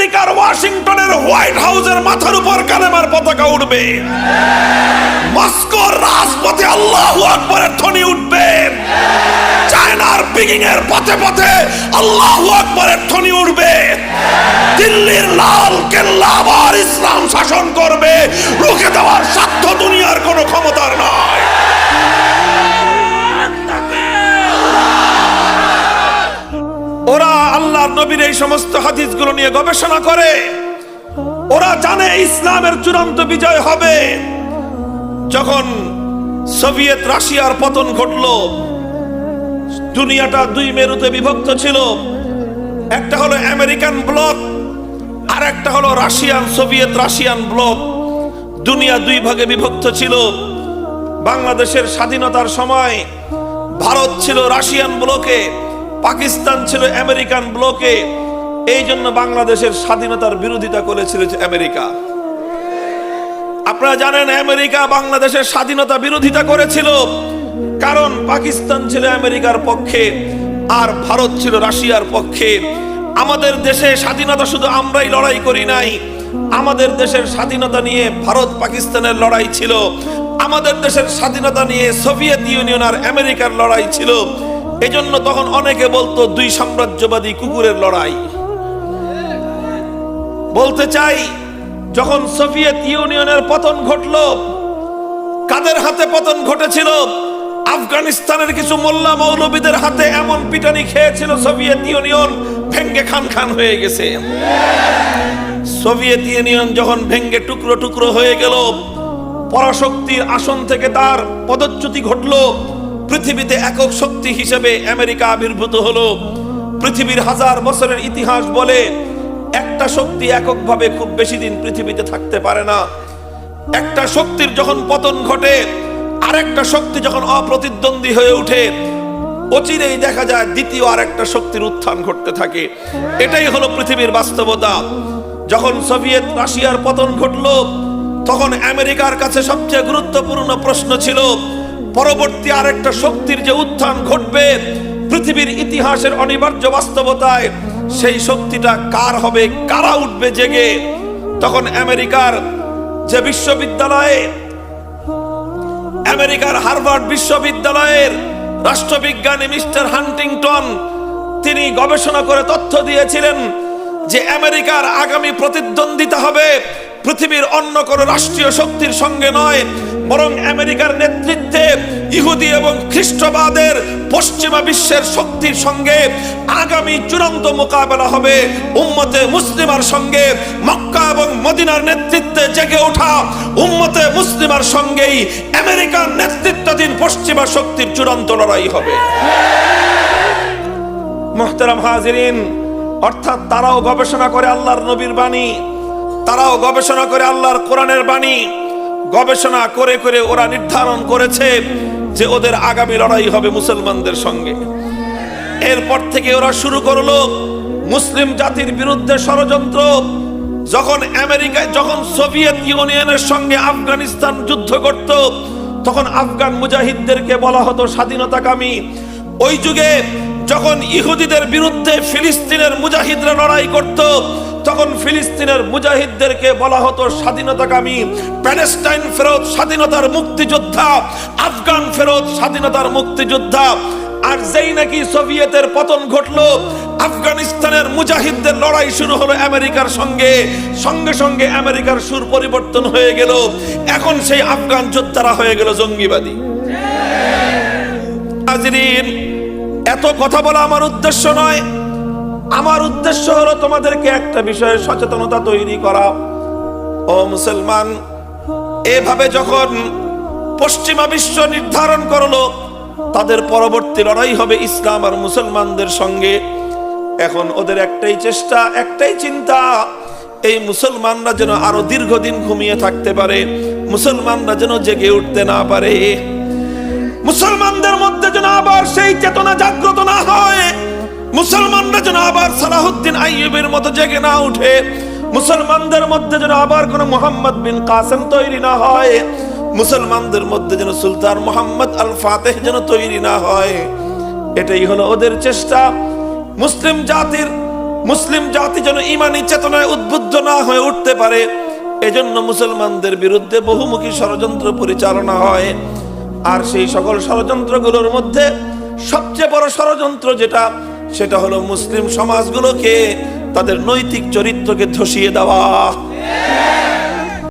আমেরিকার ওয়াশিংটনের হোয়াইট হাউসের মাথার উপর কালেমার পতাকা উঠবে। মস্কোর রাজপথে আল্লাহ আকবরের ধ্বনি উঠবে। চায়নার পিকিং এর পথে পথে আল্লাহ আকবরের ধ্বনি উঠবে। দিল্লির লাল কেল্লা আবার ইসলাম শাসন করবে। রুখে দেওয়ার সমস্ত হাদিসগুলো নিয়ে গবেষণা করে। ওরা জানে ইসলামের চূড়ান্ত বিজয় হবে। যখন সোভিয়েত রাশিয়ার পতন ঘটল, দুনিয়াটা দুই মেরুতে বিভক্ত ছিল। একটা হলো আমেরিকান ব্লক আর একটা হলো রাশিয়ান, সোভিয়েত রাশিয়ান ব্লক। দুনিয়া দুই ভাগে বিভক্ত ছিল। বাংলাদেশের স্বাধীনতার সময় ভারত ছিল রাশিয়ান ব্লকে, পাকিস্তান ছিল আমেরিকান ব্লকে। এই জন্য বাংলাদেশের স্বাধীনতার বিরোধিতা করেছিল যে আমেরিকা। আপনারা জানেন আমেরিকা বাংলাদেশের স্বাধীনতা বিরোধিতা করেছিল। কারণ পাকিস্তান ছিল আমেরিকার পক্ষে, আর ভারত ছিল রাশিয়ার পক্ষে। আমাদের দেশে স্বাধীনতা শুধু আমরাই লড়াই করি নাই। আমাদের দেশের স্বাধীনতা নিয়ে ভারত পাকিস্তানের লড়াই ছিল। আমাদের দেশের স্বাধীনতা নিয়ে সোভিয়েত ইউনিয়ন আর আমেরিকার লড়াই ছিল। এজন্য তখন অনেকে বলতো, দুই সাম্রাজ্যবাদী কুকুরের লড়াই। বলতে চাই, যখন সোভিয়েত ইউনিয়নের পতন ঘটল, কাদের হাতে পতন ঘটেছিল? আফগানিস্তানের কিছু মোল্লা মৌলবীদের হাতে এমন পিটানি খেয়েছিল সোভিয়েত ইউনিয়ন, ভেঙ্গে খান খান হয়ে গেছে। সোভিয়েত ইউনিয়ন যখন ভেঙ্গে টুকরো টুকরো হয়ে গেল, পরাশক্তির আসন থেকে তার পদচ্যুতি ঘটল। পৃথিবীতে একক শক্তি হিসেবে আমেরিকা আবির্ভূত হলো। পৃথিবীর হাজার বছরের ইতিহাস বলে একটা শক্তি এককভাবে খুব বেশি দিন পৃথিবীতে থাকতে পারে না। একটা শক্তির যখন পতন ঘটে, আরেকটা শক্তি যখন অপ্রতিদ্বন্দ্বী হয়ে ওঠে, অচিরেই দেখা যায় দ্বিতীয় আরেকটা শক্তির উত্থান ঘটতে থাকে। এটাই হলো পৃথিবীর বাস্তবতা। যখন সোভিয়েত রাশিয়ার পতন ঘটলো, তখন আমেরিকার কাছে সবচেয়ে গুরুত্বপূর্ণ প্রশ্ন ছিল, পরবর্তী আরেকটা শক্তির যে উত্থান ঘটবে পৃথিবীর ইতিহাসের অনিবার্য বাস্তবতায় সেই শক্তিটা কার হবে? কারা উঠবে জেগে? তখন আমেরিকার যে বিশ্ববিদ্যালয়ে, আমেরিকার হার্ভার্ড বিশ্ববিদ্যালয়ের রাষ্ট্রবিজ্ঞানী মিস্টার হান্টিংটন, তিনি গবেষণা করে তথ্য দিয়েছিলেন যে আমেরিকার আগামী প্রতিদ্বন্দ্বিতা হবে পৃথিবীর অন্য কোনো রাষ্ট্রীয় শক্তির সঙ্গে নয় বরং আমেরিকার নেতৃত্বে ইহুদি এবং খ্রিস্টবাদের পশ্চিমা বিশ্বের শক্তির সঙ্গে আগামী চূড়ান্ত মোকাবেলা হবে। উম্মতে মুসলিমার সঙ্গে, মক্কা এবং মদিনার নেতৃত্বে জেগে ওঠা উম্মতে মুসলিমার সঙ্গেই আমেরিকার নেতৃত্বাধীন পশ্চিমা শক্তির চূড়ান্ত লড়াই হবে। মোহতারাম হাজিরিন, অর্থাৎ তারাও গবেষণা করে আল্লাহর নবীর বাণী, তারাও গবেষণা করে আল্লাহর কোরআনের বাণী গবেষণা করে করে ওরা নির্ধারণ করেছে যে ওদের আগামী লড়াই হবে মুসলমানদের সঙ্গে। এরপর থেকে ওরা শুরু করল মুসলিম জাতির বিরুদ্ধে ষড়যন্ত্র। যখন আমেরিকা যখন সোভিয়েত ইউনিয়নের সঙ্গে আফগানিস্তান যুদ্ধ করত, তখন আফগান মুজাহিদদেরকে বলা হতো স্বাধীনতাকামী। ওই যুগে যখন ইহুদিদের বিরুদ্ধে ফিলিস্তিনের মুজাহিদরা লড়াই করত তখন ফিলিস্তিনের মুজাহিদদেরকে বলা হতো স্বাধীনতাকামী, প্যালেস্টাইন ফেরত স্বাধীনতার মুক্তিযোদ্ধা, আফগান ফেরত স্বাধীনতার মুক্তিযোদ্ধা, আর যেই নাকি সোভিয়েতের পতন ঘটলো, আফগানিস্তানের মুজাহিদদের লড়াই শুরু হলো আমেরিকার সঙ্গে সঙ্গে সঙ্গে আমেরিকার সুর পরিবর্তন হয়ে গেল। এখন সেই আফগান যোদ্ধারা হয়ে গেল জঙ্গিবাদী। এত কথা বলা আমার উদ্দেশ্য নয়। আমার উদ্দেশ্য হলো তোমাদেরকে একটা বিষয়ে সচেতনতা তৈরি করা। ও মুসলমান, এভাবে যখন পশ্চিমা বিশ্ব নির্ধারণ করল, তাদের পরবর্তী লড়াই হবে ইসলাম আর মুসলমানদের সঙ্গে। এখন ওদের একটাই চেষ্টা, একটাই চিন্তা, এই মুসলমানরা যেন আরও দীর্ঘদিন ঘুমিয়ে থাকতে পারে, মুসলমানরা যেন জেগে উঠতে না পারে। মুসলমানদের মধ্যে যেন আবার সেই চেতনা জাগ্রত না মুসলমানরা যেন আবার সালাহুদ্দিন আইয়ুবের মতো জেগে না উঠে, মুসলমানদের মধ্যে যেন আবার কোন মোহাম্মদ বিন কাসেম তৈরি না হয়, মুসলমানদের মধ্যে যেন সুলতান মোহাম্মদ আল ফাতেহ যেন তৈরি না হয়। এটাই হলো ওদের চেষ্টা। মুসলিম জাতির, মুসলিম জাতি যেন ইমানি চেতনায় উদ্বুদ্ধ না হয়ে উঠতে পারে, এজন্য মুসলমানদের বিরুদ্ধে বহুমুখী ষড়যন্ত্র পরিচালনা হয়। আর সেই সকল ষড়যন্ত্রগুলোর মধ্যে সবচেয়ে বড় ষড়যন্ত্র যেটা সেটা হলো মুসলিম সমাজগুলোকে তাদের নৈতিক চরিত্রকে ধসিয়ে দেওয়া।